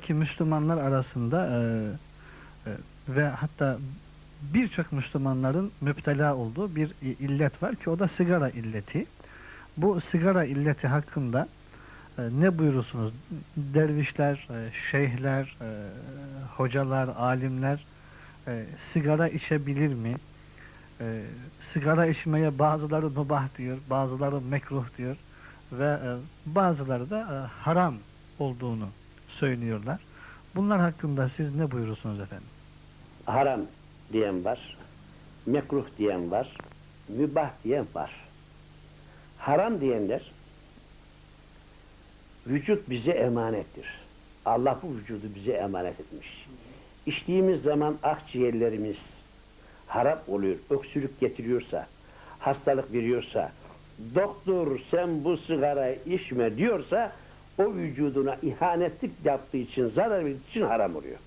buradaki Müslümanlar arasında e, e, ve hatta birçok Müslümanların müptela olduğu bir illet var ki o da sigara illeti. Bu sigara illeti hakkında e, ne buyurursunuz? Dervişler, e, şeyhler, e, hocalar, alimler e, sigara içebilir mi? E, sigara içmeye bazıları mübah diyor, bazıları mekruh diyor ve e, bazıları da e, haram olduğunu söylüyorlar. Bunlar hakkında siz ne buyurursunuz efendim? haram diyen var, mekruh diyen var, mübah diyen var. Haram diyenler, vücut bize emanettir. Allah bu vücudu bize emanet etmiş. İçtiğimiz zaman akciğerlerimiz harap oluyor, öksürük getiriyorsa, hastalık veriyorsa, doktor sen bu sigarayı içme diyorsa, o vücuduna ihanetlik yaptığı için, zarar verdiği için haram oluyor.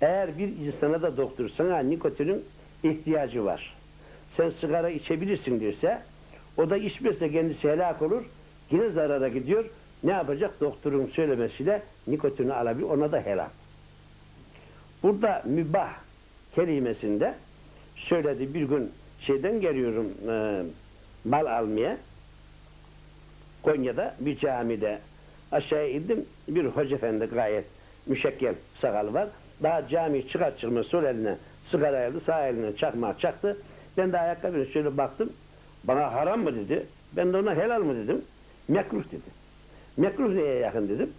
Eğer bir insana da doktor sana nikotinin ihtiyacı var. Sen sigara içebilirsin diyorsa o da içmezse kendisi helak olur. Yine zarara gidiyor. Ne yapacak? Doktorun söylemesiyle nikotini alabilir. Ona da helak. Burada mübah kelimesinde söyledi bir gün şeyden geliyorum e, mal almaya Konya'da bir camide aşağı indim. Bir hoca efendi gayet müşekkel sakalı var. Daha cami çıkar çıkmaz sol eline sigara aldı, sağ eline çakmağı çaktı. Ben de ayakkabına şöyle baktım. Bana haram mı dedi. Ben de ona helal mı dedim. Mekruh dedi. Mekruh neye yakın dedim.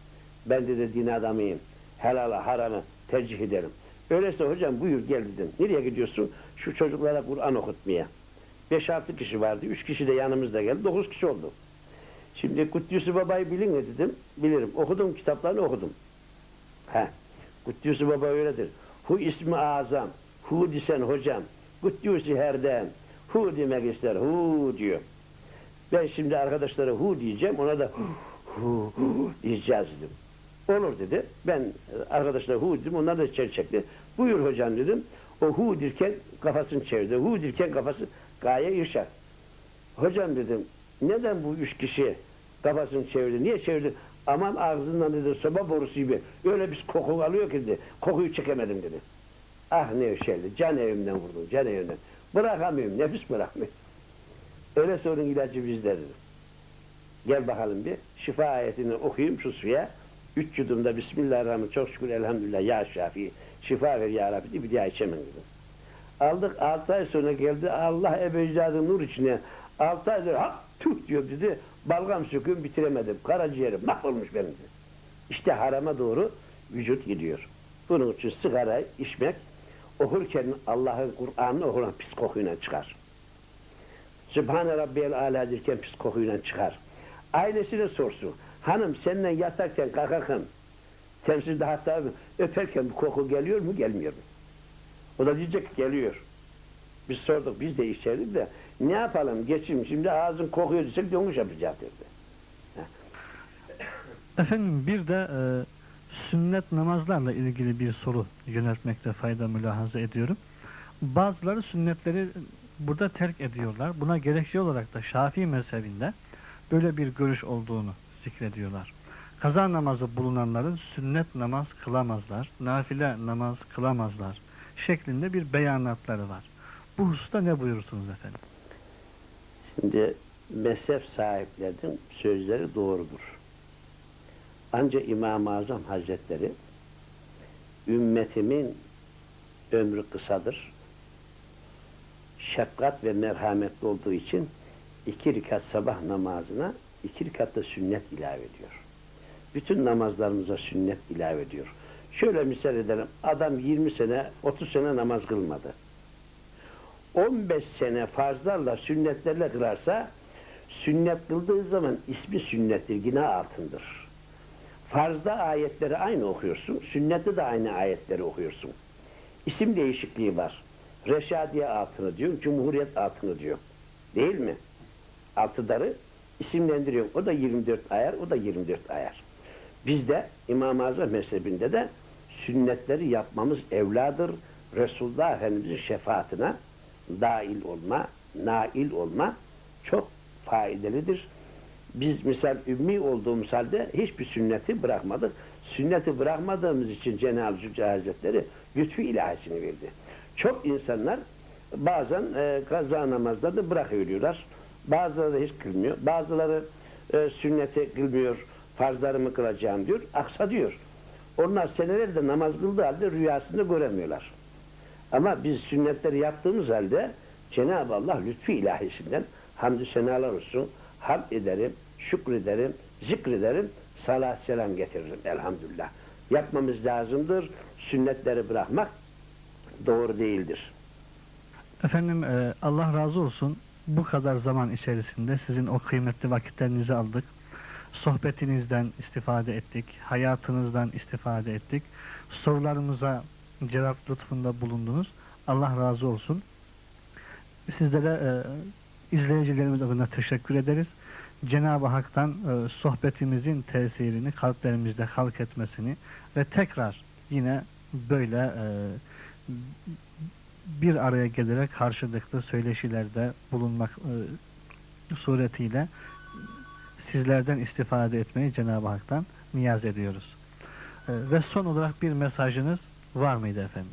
Ben dedi din adamıyım. Helala haramı tercih ederim. Öyleyse hocam buyur gel dedim. Nereye gidiyorsun? Şu çocuklara Kur'an okutmaya. 5-6 kişi vardı. 3 kişi de yanımızda geldi. 9 kişi oldu. Şimdi Kuddüs'ü Baba'yı bilin mi dedim. Bilirim. Okudum kitaplarını okudum. He. Kuddüs'ü Baba öyledir. Hu ismi azam. Hu disen hocam. Kuddüs'ü herden. Hu demek ister. Hu diyor. Ben şimdi arkadaşlara hu diyeceğim. Ona da hu, hu diyeceğiz dedim. Olur dedi. Ben arkadaşlara hu dedim. Onlar da içeri çekti. Buyur hocam dedim. O hu dirken kafasını çevirdi. Hu dirken kafası gaye irşat. Hocam dedim. Neden bu üç kişi kafasını çevirdi? Niye çevirdi? Aman ağzından dedi soba borusu gibi. Öyle bir koku alıyor ki dedi. Kokuyu çekemedim dedi. Ah Nevşehirli. Can evimden vurdum. Can evimden. Bırakamıyorum. Nefis bırakmıyor. Öyle sorun ilacı bizde dedi. Gel bakalım bir. Şifa ayetini okuyayım şu suya. Üç yudumda Bismillahirrahmanirrahim. Çok şükür elhamdülillah. Ya Şafii. Şifa ver ya Rabbi. diye Bir daha içemem dedim. Aldık altı ay sonra geldi. Allah ebecadın nur içine. Altı aydır ha tüh diyor dedi. Balgam söküyorum bitiremedim. Karaciğerim mahvolmuş benim dedi. İşte harama doğru vücut gidiyor. Bunun için sigara içmek okurken Allah'ın Kur'an'ını okuran pis kokuyla çıkar. Sübhane Rabbiyel Ala derken pis kokuyla çıkar. Ailesine sorsun. Hanım seninle yatarken kalkarken temsilde hatta öperken bir koku geliyor mu gelmiyor mu? O da diyecek geliyor. Biz sorduk biz de içerdik de ne yapalım geçim şimdi ağzın kokuyor desek dönüş yapacağız dedi. Efendim bir de e, sünnet namazlarla ilgili bir soru yöneltmekte fayda mülahaza ediyorum. Bazıları sünnetleri burada terk ediyorlar. Buna gerekçe olarak da Şafii mezhebinde böyle bir görüş olduğunu zikrediyorlar. Kaza namazı bulunanların sünnet namaz kılamazlar, nafile namaz kılamazlar şeklinde bir beyanatları var. Bu hususta ne buyurursunuz efendim? Şimdi mezhep sahiplerinin sözleri doğrudur. Ancak İmam-ı Azam Hazretleri ümmetimin ömrü kısadır. Şefkat ve merhametli olduğu için iki rekat sabah namazına iki rekat da sünnet ilave ediyor. Bütün namazlarımıza sünnet ilave ediyor. Şöyle misal edelim. Adam 20 sene, 30 sene namaz kılmadı. 15 sene farzlarla sünnetlerle kılarsa sünnet kıldığı zaman ismi sünnettir, günah altındır. Farzda ayetleri aynı okuyorsun, sünnette de aynı ayetleri okuyorsun. İsim değişikliği var. Reşadiye altını diyor, Cumhuriyet altını diyor. Değil mi? Altıdarı isimlendiriyor. O da 24 ayar, o da 24 ayar. Bizde İmam-ı Azam mezhebinde de sünnetleri yapmamız evladır. Resulullah Efendimizin şefaatine dahil olma, nail olma çok faydalıdır. Biz misal ümmi olduğumuz halde hiçbir sünneti bırakmadık. sünneti bırakmadığımız için Cenab-ı Zülcelal Hazretleri lütfu ilahisini verdi. Çok insanlar bazen e, kaza namazda da bırakıyorlar. Bazıları hiç kılmıyor. Bazıları e, sünneti kılmıyor. Farzlarımı kılacağım diyor. Aksa diyor. Onlar senelerde namaz kıldığı halde rüyasında göremiyorlar. Ama biz sünnetleri yaptığımız halde Cenab-ı Allah lütfu ilahisinden hamdü senalar olsun, hamd ederim, şükrederim, zikrederim, salat selam getiririm elhamdülillah. Yapmamız lazımdır. Sünnetleri bırakmak doğru değildir. Efendim e, Allah razı olsun. Bu kadar zaman içerisinde sizin o kıymetli vakitlerinizi aldık. Sohbetinizden istifade ettik. Hayatınızdan istifade ettik. Sorularımıza cevap lütfunda bulundunuz. Allah razı olsun. Sizlere e, izleyicilerimiz adına teşekkür ederiz. Cenab-ı Hak'tan e, sohbetimizin tesirini kalplerimizde halk etmesini ve tekrar yine böyle e, bir araya gelerek karşılıklı söyleşilerde bulunmak e, suretiyle sizlerden istifade etmeyi Cenab-ı Hak'tan niyaz ediyoruz. E, ve son olarak bir mesajınız var mıydı efendim?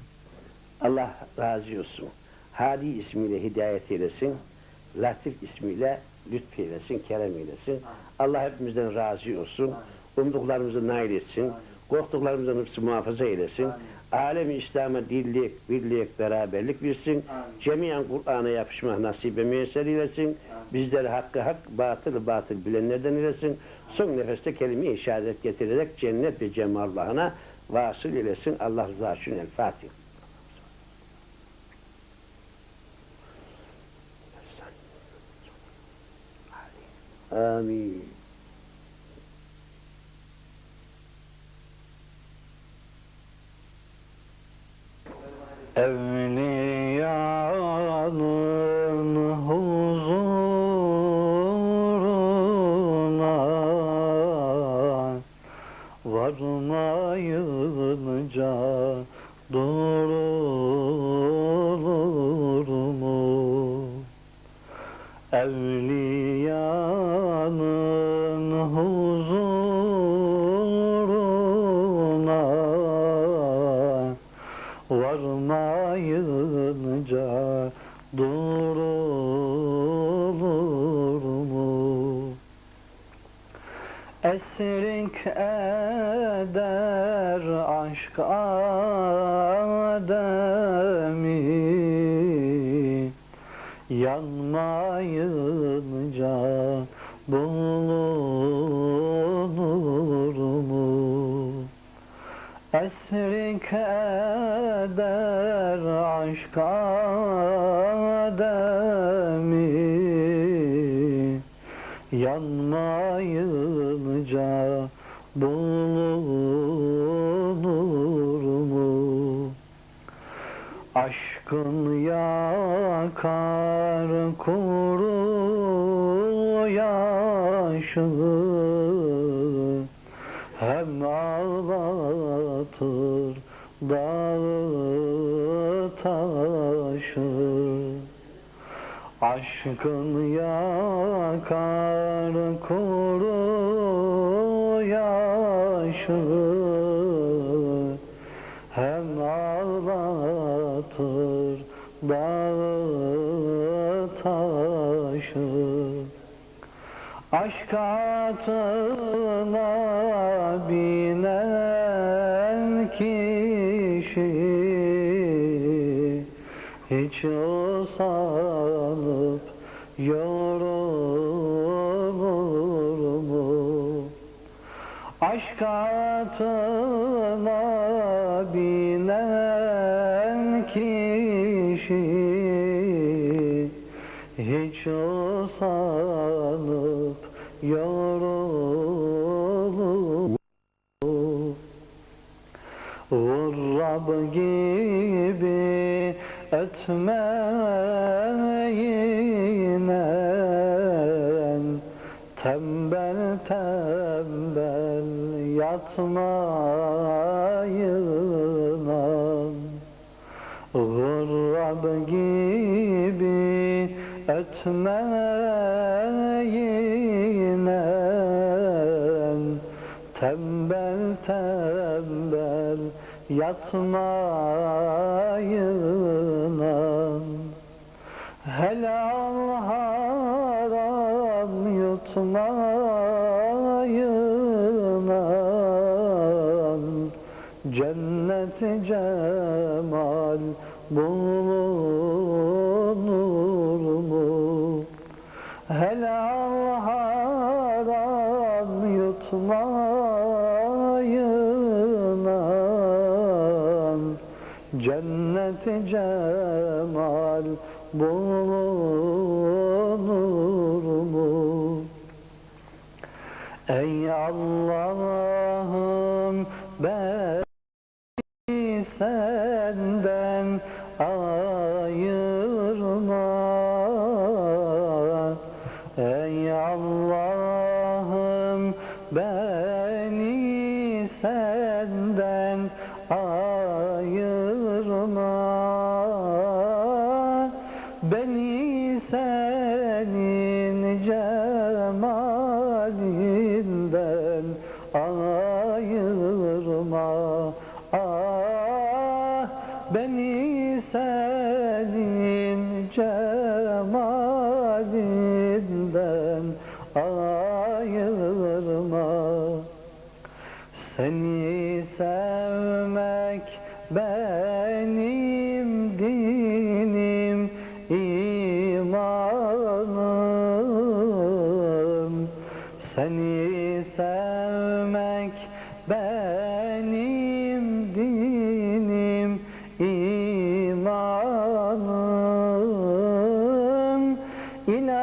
Allah razı olsun. Hadi ismiyle hidayet eylesin. Latif ismiyle lütfeylesin, kerem eylesin. Allah hepimizden razı olsun. Umduklarımızı nail etsin. Korktuklarımızdan hepsi muhafaza eylesin. Alemi İslam'a dillik, birlik, beraberlik versin. Cemiyen Kur'an'a yapışmak nasibe müyesser eylesin. Bizleri hakkı hak, batılı batıl bilenlerden eylesin. Son nefeste kelime-i şehadet getirerek cennet ve cemallahına vasıl eylesin. Allah rızası için El Fatiha. Amin. Varmayınca durulur mu? Esrik eder aşk ademi Yanmayınca bulunur mu? Esrik eder aşk ademi Yanmayınca bulunur mu? Aşkın yakar kuru yaşı Hem ağlatır dağı taşı Aşkın yakar kuru yaşı. Hem ağlatır dağı taşı. Aşk atına usanıp yorulur mu? Aşk atına binen kişi hiç usanıp yorulur etmeyin Tembel tembel yatmayın Vur Rab gibi etmeyin Tembel tembel yatmayına Helal haram yutmayına Cennet cemal bulunur Cennet cemal bulunur mu? Ey Allah'ım beni senden ayırma Ey Allah'ım beni senden ayırma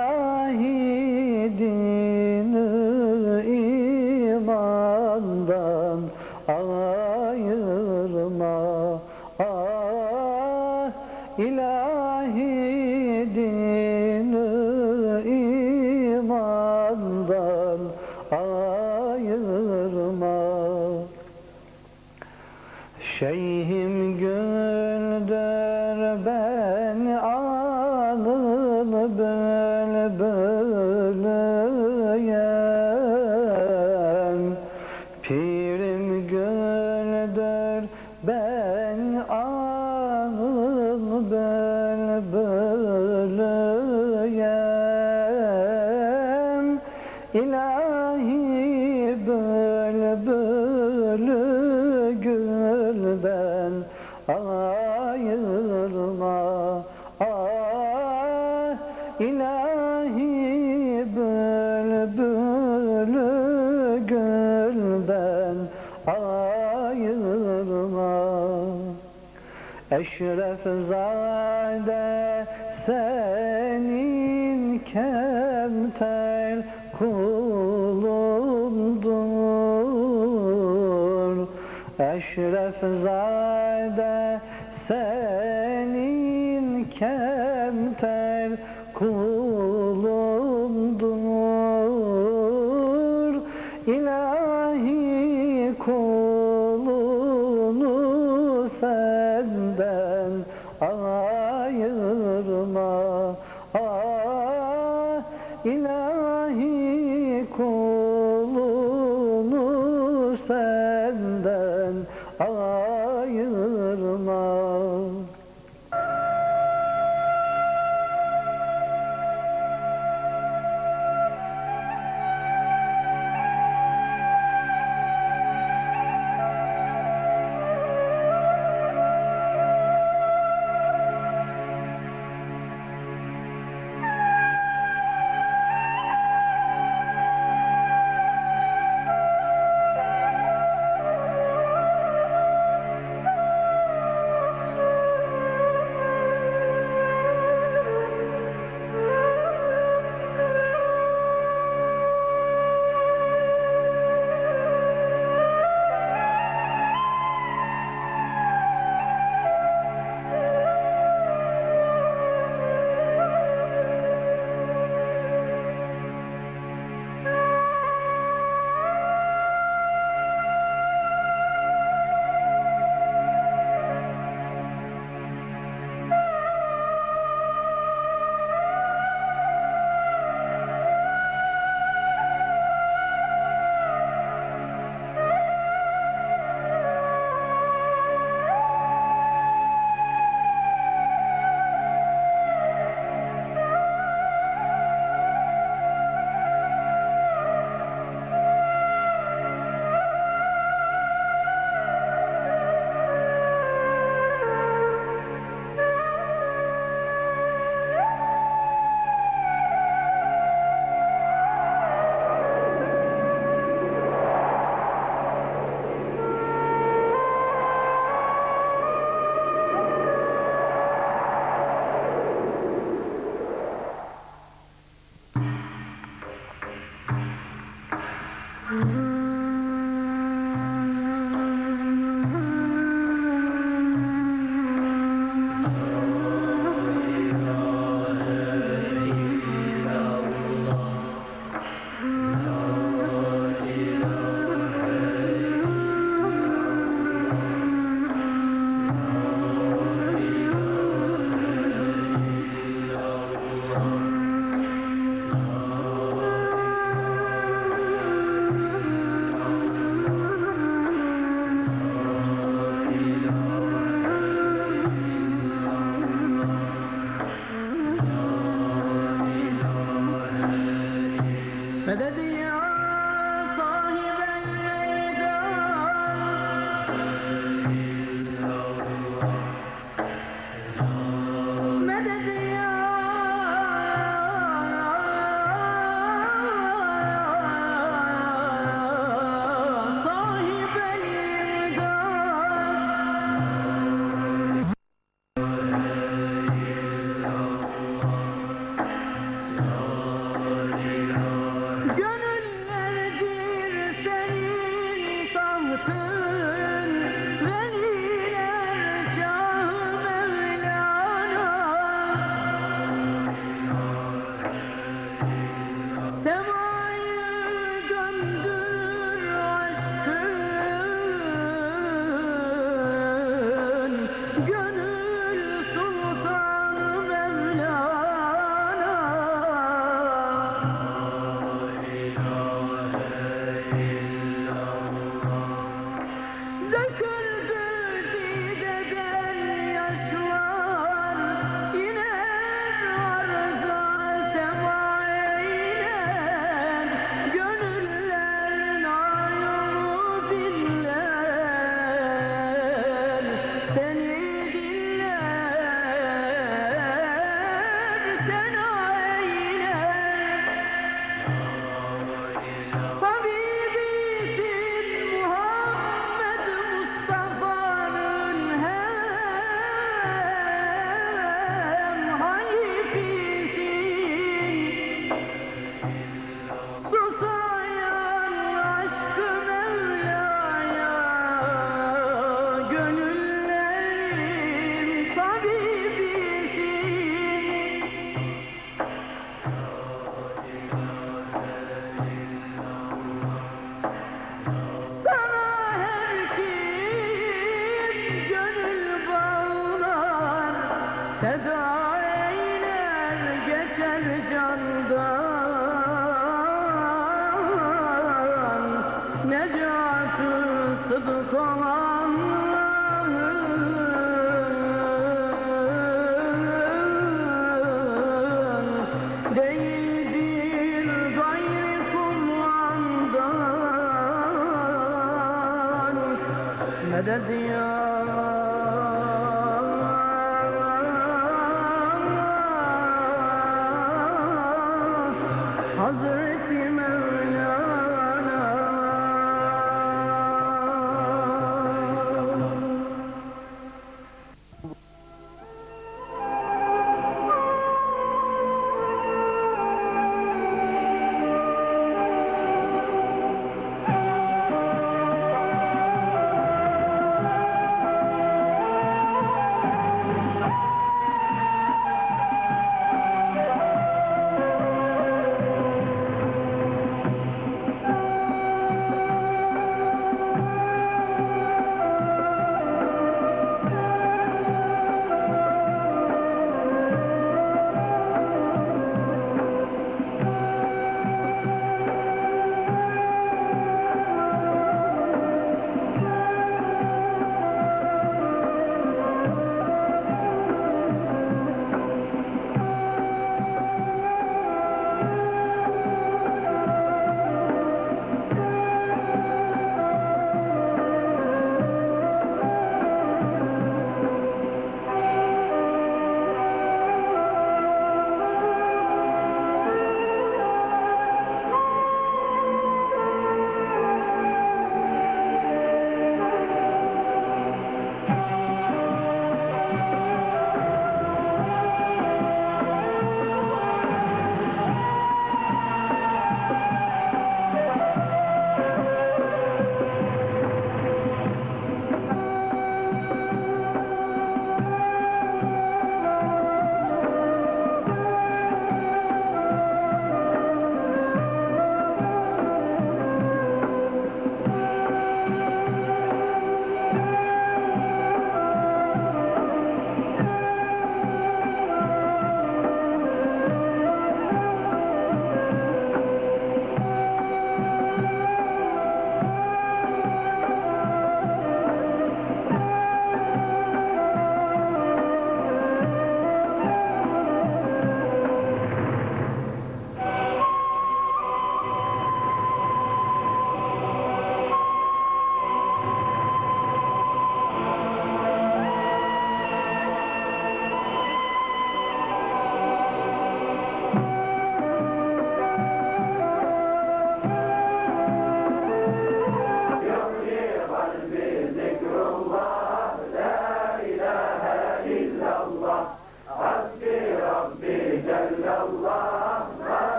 İlahi gülden ayırma Ah ilahi bülbülü gülden ayırma Eşref zade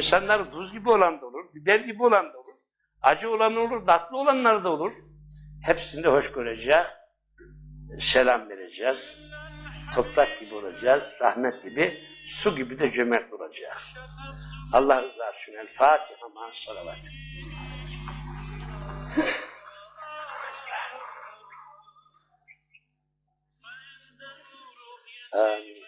İnsanlar tuz gibi olan da olur, biber gibi olan da olur. Acı olan olur, tatlı olanlar da olur. Hepsini hoş göreceğiz. Selam vereceğiz. Toprak gibi olacağız, rahmet gibi, su gibi de cömert olacağız. Allah rızası için. El Fatiha ma'as salavat. Amin.